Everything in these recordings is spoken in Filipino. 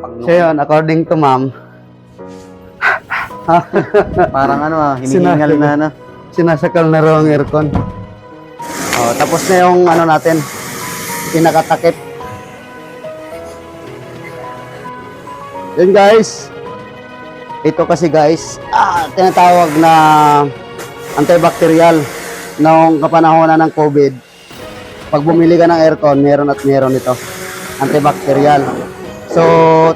Pag So yun, according to ma'am, Parang ano ah, hinihingal na, na. sinasakal na raw ang aircon. Oh, tapos na yung ano natin, pinakatakip. Yun guys. Ito kasi guys, ah, tinatawag na antibacterial noong kapanahonan ng COVID. Pag bumili ka ng aircon, meron at meron ito. Antibacterial. So,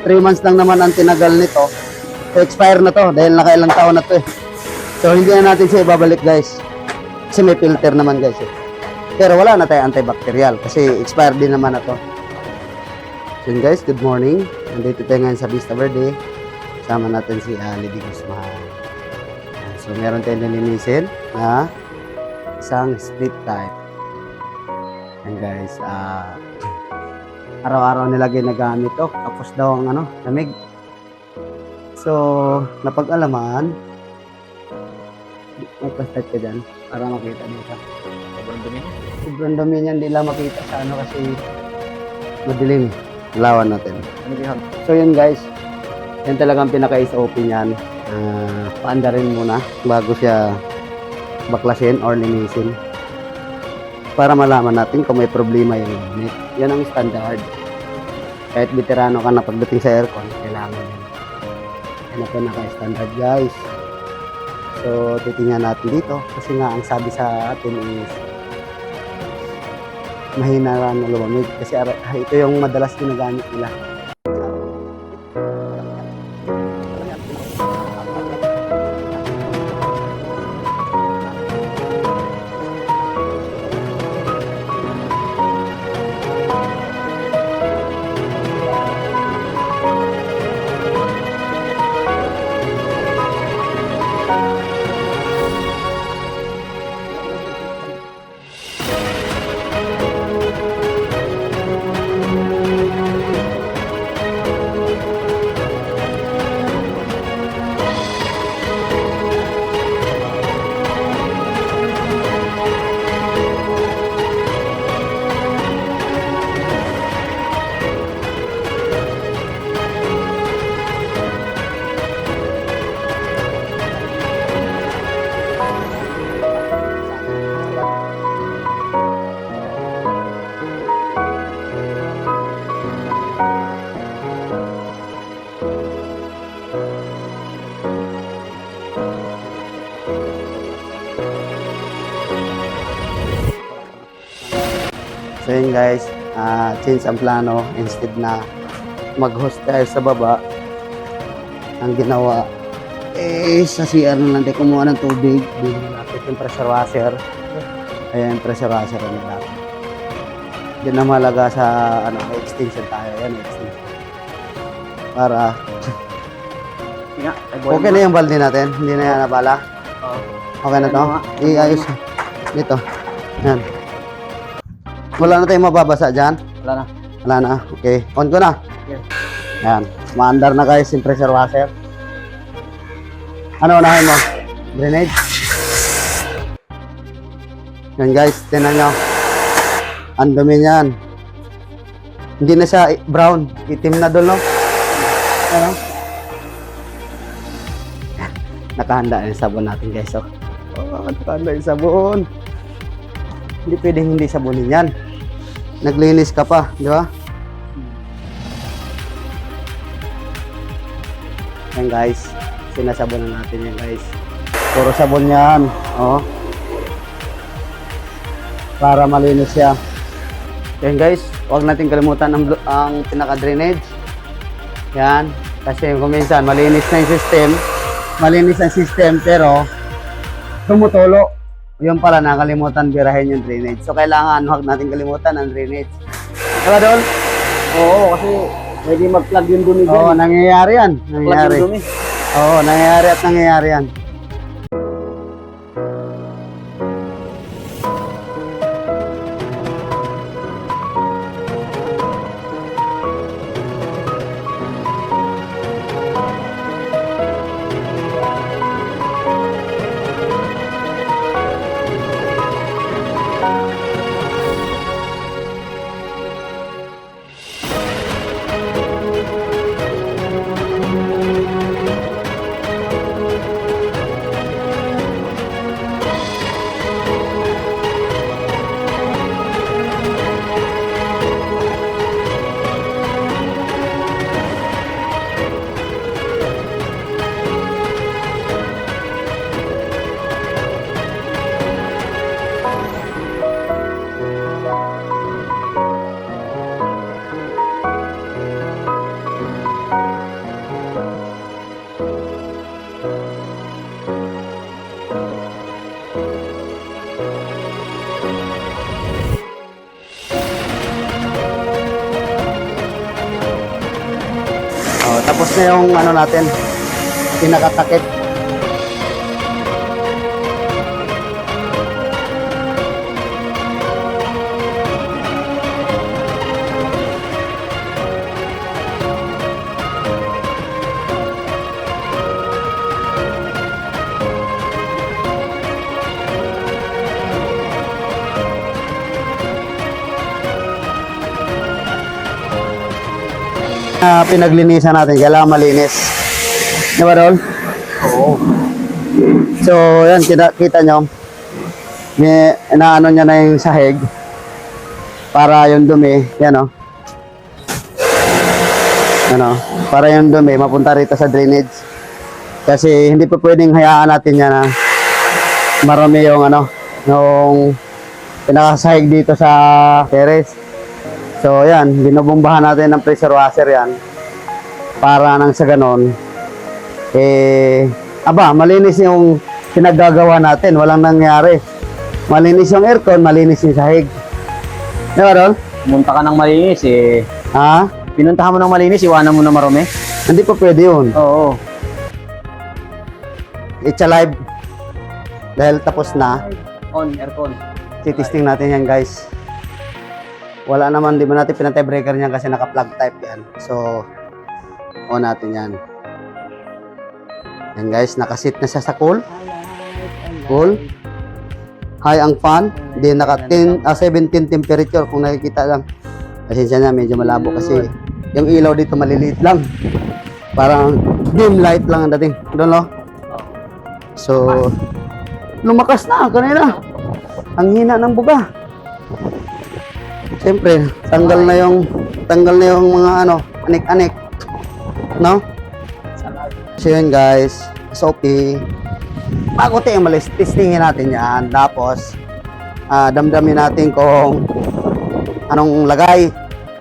3 months lang naman ang tinagal nito. So, expire na to dahil nakailang taon na to eh. So, hindi na natin siya ibabalik guys. Kasi may filter naman guys eh. Pero wala na tayo antibacterial kasi expired din naman na to. So guys, good morning. Nandito tayo ngayon sa Vista Verde. Sama natin si uh, Lady Guzman. So meron tayong nilinisin na isang split type. Ayan guys, ah araw-araw nila ginagamit to. Tapos daw ang ano, lamig. So, napag-alaman, magpa-start ka dyan para makita dito. Sobrang dumi niya. Sobrang dami niyan, hindi lang makita sa ano kasi madilim. Lawan natin. Ano So yun guys, yan talagang pinaka-SOP niyan. Uh, paandarin muna bago siya baklasin or linisin. Para malaman natin kung may problema yung unit. Yan ang standard. Kahit veterano ka na pagdating sa aircon, kailangan yan. Yan ang pinaka-standard guys. So, titingnan natin dito kasi nga ang sabi sa atin is mahina na lumamig kasi ara- ito yung madalas ginagamit nila. So yun guys, ah, change ang plano instead na mag-host tayo sa baba. Ang ginawa eh sa CR na lang tayo kumuha ng tubig. Bili natin yung pressure washer. Ayan, pressure washer na natin. Yan ang malaga sa ano, extension tayo. Yan, may extension. Para okay na yung balde natin. Hindi na yan nabala. Okay na to? Ano? Iayos. Dito. Yan. Wala na tayong mababasa dyan. Wala na. Wala na. Okay. On ko na. Yes. Yan. Maandar na guys yung pressure washer. Ano unahin mo? Grenade? Yan guys. Tinan nyo. Ang dumi niyan. Hindi na siya brown. Itim na doon, no? Ano? Nakahanda na yung sabon natin guys. Oh. Oh, nakahanda yung sabon. Hindi pwedeng hindi sabunin yan. Naglinis ka pa, di ba? Yan guys, sinasabon na natin yan guys. Puro sabon yan, oh. Para malinis siya. Yan guys, huwag natin kalimutan ang, ang pinaka-drainage. Yan, kasi kung minsan malinis na yung system, malinis ang system pero tumutulo. Yung pala nakalimutan birahin yung drainage. So kailangan huwag natin kalimutan ang drainage. Diba doon? Oo, kasi pwede mag-plug yung dumi Oo, nangyayari yan. Plug Nangyayari. yung dumi. Oo, nangyayari at nangyayari yan. Tapos na yung ano natin, pinakatakip. Na pinaglinisan natin, kailangan malinis. Di ba, Rol? Oo. So, yan, kita, kita nyo. May, inaano niya na yung sahig. Para yung dumi, yan o. Ano, para yung dumi, mapunta rito sa drainage. Kasi hindi pa pwedeng hayaan natin yan na marami yung ano, yung pinakasahig dito sa terrace. So, yan, binubumbahan natin ng pressure washer yan. Para nang sa ganon, eh, aba, malinis yung pinaggagawa natin. Walang nangyari. Malinis yung aircon, malinis yung sahig. Di ba, Rol? Pumunta ka ng malinis eh. Ha? Pinuntahan mo ng malinis, iwanan mo na marumi. Hindi pa pwede yun. Oo. It's alive. Dahil tapos na, On, aircon. titisting natin yan, guys. Wala naman, di ba natin pinatay breaker niyan kasi naka-plug type yan. So, on natin yan. Yan guys, nakasit na siya sa cool. Cool. High ang fan. Then naka 10, ah, 17 temperature kung nakikita lang. Pasensya na, medyo malabo kasi yung ilaw dito maliliit lang. Parang dim light lang ang dating. Doon lo. So, lumakas na kanina. Ang hina ng buga. Siyempre, tanggal na yung tanggal na yung mga ano, anik-anik. No? So yun guys, SOP. Bago tayo malis, testingin natin yan. Tapos, ah, damdamin natin kung anong lagay.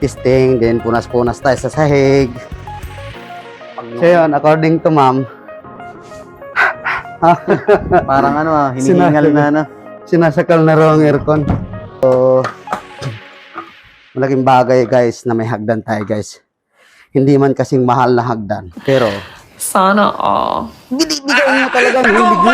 Testing, then punas-punas tayo sa sahig. So yun, according to ma'am, Parang ano ah, hinihingal na ano. sinasakal na raw ang aircon. So, malaking bagay guys na may hagdan tayo guys. Hindi man kasing mahal na hagdan. Pero, Sana all. binibigay mo talaga ang hilig mo.